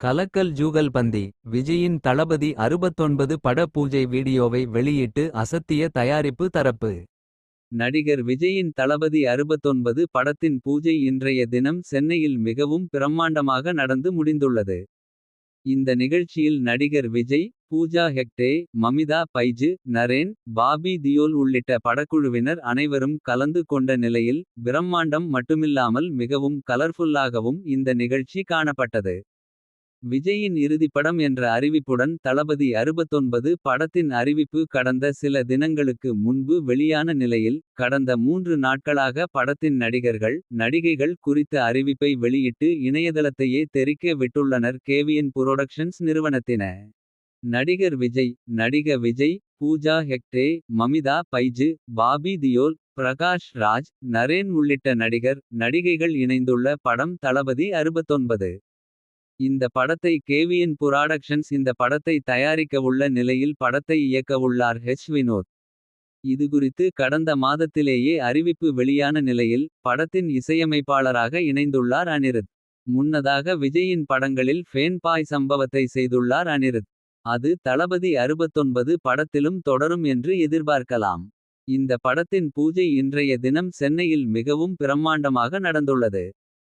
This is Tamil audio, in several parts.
கலக்கல் ஜூகல்பந்தி விஜயின் தளபதி 69 பட பூஜை வீடியோவை வெளியிட்டு அசத்திய தயாரிப்பு தரப்பு. நடிகர் விஜயின் தளபதி 69 படத்தின் பூஜை இன்றைய தினம் சென்னையில் மிகவும் பிரம்மாண்டமாக நடந்து முடிந்துள்ளது. இந்த நிகழ்ச்சியில் நடிகர் விஜய் பூஜா ஹெக்டே மமிதா பைஜு நரேன் பாபி தியோல் உள்ளிட்ட படக்குழுவினர் அனைவரும் கலந்து கொண்ட நிலையில். பிரம்மாண்டம் மட்டுமில்லாமல் மிகவும் கலர்ஃபுல்லாகவும் இந்த நிகழ்ச்சி காணப்பட்டது. விஜயின் இறுதிப்படம் என்ற அறிவிப்புடன் தளபதி 69 படத்தின் அறிவிப்பு கடந்த சில தினங்களுக்கு முன்பு வெளியான நிலையில். கடந்த மூன்று நாட்களாக படத்தின் நடிகர்கள். நடிகைகள் குறித்த அறிவிப்பை வெளியிட்டு இணையதளத்தையே தெறிக்க விட்டுள்ளனர் கேவிஎன் புரோடக்ஷன்ஸ் நிறுவனத்தின. நடிகர் விஜய் நடிக விஜய் பூஜா ஹெக்டே மமிதா பைஜு பாபி தியோல். பிரகாஷ் ராஜ் நரேன் உள்ளிட்ட நடிகர். நடிகைகள் இணைந்துள்ள படம் தளபதி 69. இந்த படத்தை கேவிஎன் புராடக்ஷன்ஸ் இந்த படத்தை தயாரிக்கவுள்ள நிலையில் படத்தை இயக்கவுள்ளார் ஹெச் வினோத். இதுகுறித்து கடந்த மாதத்திலேயே அறிவிப்பு வெளியான நிலையில். படத்தின் இசையமைப்பாளராக இணைந்துள்ளார் அனிருத். முன்னதாக விஜயின் படங்களில் ஃபேன் பாய் சம்பவத்தை செய்துள்ளார் அனிருத். அது தளபதி 69 படத்திலும் தொடரும் என்று எதிர்பார்க்கலாம். இந்த படத்தின் பூஜை இன்றைய தினம் சென்னையில் மிகவும் பிரம்மாண்டமாக நடந்துள்ளது.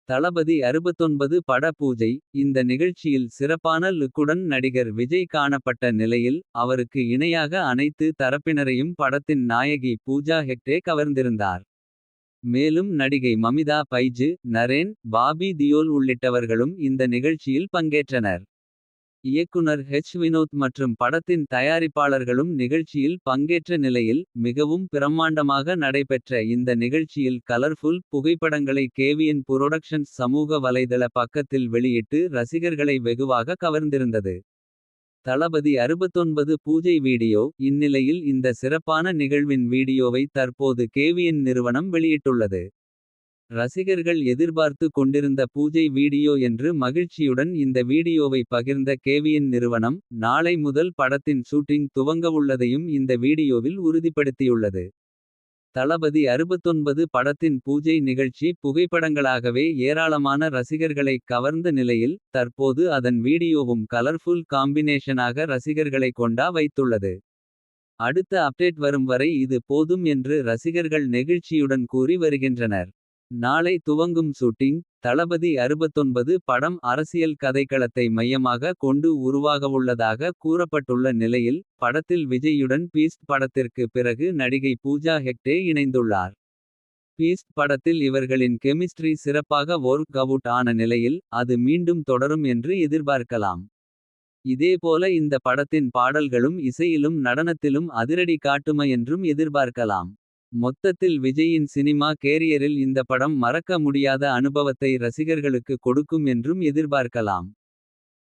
தளபதி 69 பட பூஜை இந்த நிகழ்ச்சியில் சிறப்பான லுக்குடன் நடிகர் விஜய் காணப்பட்ட நிலையில். அவருக்கு இணையாக அனைத்து தரப்பினரையும் படத்தின் நாயகி பூஜா ஹெக்டே கவர்ந்திருந்தார். மேலும் நடிகை மமிதா பைஜு நரேன் பாபி தியோல் உள்ளிட்டவர்களும் இந்த நிகழ்ச்சியில் பங்கேற்றனர். இயக்குனர் ஹெச் வினோத் மற்றும் படத்தின் தயாரிப்பாளர்களும் நிகழ்ச்சியில் பங்கேற்ற நிலையில். மிகவும் பிரம்மாண்டமாக நடைபெற்ற இந்த நிகழ்ச்சியில் கலர்ஃபுல். புகைப்படங்களை கேவிஎன் புரொடக்ஷன்ஸ் சமூக வலைதள பக்கத்தில் வெளியிட்டு. ரசிகர்களை வெகுவாக கவர்ந்திருந்தது. தளபதி 69 பூஜை வீடியோ இந்நிலையில் இந்த சிறப்பான நிகழ்வின் வீடியோவை தற்போது கேவிஎன் நிறுவனம் வெளியிட்டுள்ளது. ரசிகர்கள் எதிர்பார்த்து கொண்டிருந்த பூஜை வீடியோ என்று மகிழ்ச்சியுடன் இந்த வீடியோவை பகிர்ந்த கேவியின் நிறுவனம். நாளை முதல் படத்தின் ஷூட்டிங் துவங்கவுள்ளதையும் இந்த வீடியோவில் உறுதிப்படுத்தியுள்ளது. தளபதி 69 படத்தின் பூஜை நிகழ்ச்சி புகைப்படங்களாகவே ஏராளமான ரசிகர்களை கவர்ந்த நிலையில். தற்போது அதன் வீடியோவும் கலர்ஃபுல் காம்பினேஷனாக ரசிகர்களை கொண்டா வைத்துள்ளது. அடுத்த அப்டேட் வரும் வரை இது போதும் என்று ரசிகர்கள் நெகிழ்ச்சியுடன் கூறி வருகின்றனர். நாளை துவங்கும் ஷூட்டிங் தளபதி 69 படம் அரசியல் கதைக்களத்தை மையமாக கொண்டு உருவாகவுள்ளதாக கூறப்பட்டுள்ள நிலையில். படத்தில் விஜய்யுடன் பீஸ்ட் படத்திற்கு பிறகு நடிகை பூஜா ஹெக்டே இணைந்துள்ளார். பீஸ்ட் படத்தில் இவர்களின் கெமிஸ்ட்ரி சிறப்பாக ஒர்க் அவுட் ஆன நிலையில். அது மீண்டும் தொடரும் என்று எதிர்பார்க்கலாம். இதேபோல இந்த படத்தின் பாடல்களும் இசையிலும் நடனத்திலும் அதிரடி காட்டும என்றும் எதிர்பார்க்கலாம். மொத்தத்தில் விஜயின் சினிமா கேரியரில் இந்த படம் மறக்க முடியாத அனுபவத்தை ரசிகர்களுக்கு கொடுக்கும் என்றும் எதிர்பார்க்கலாம்.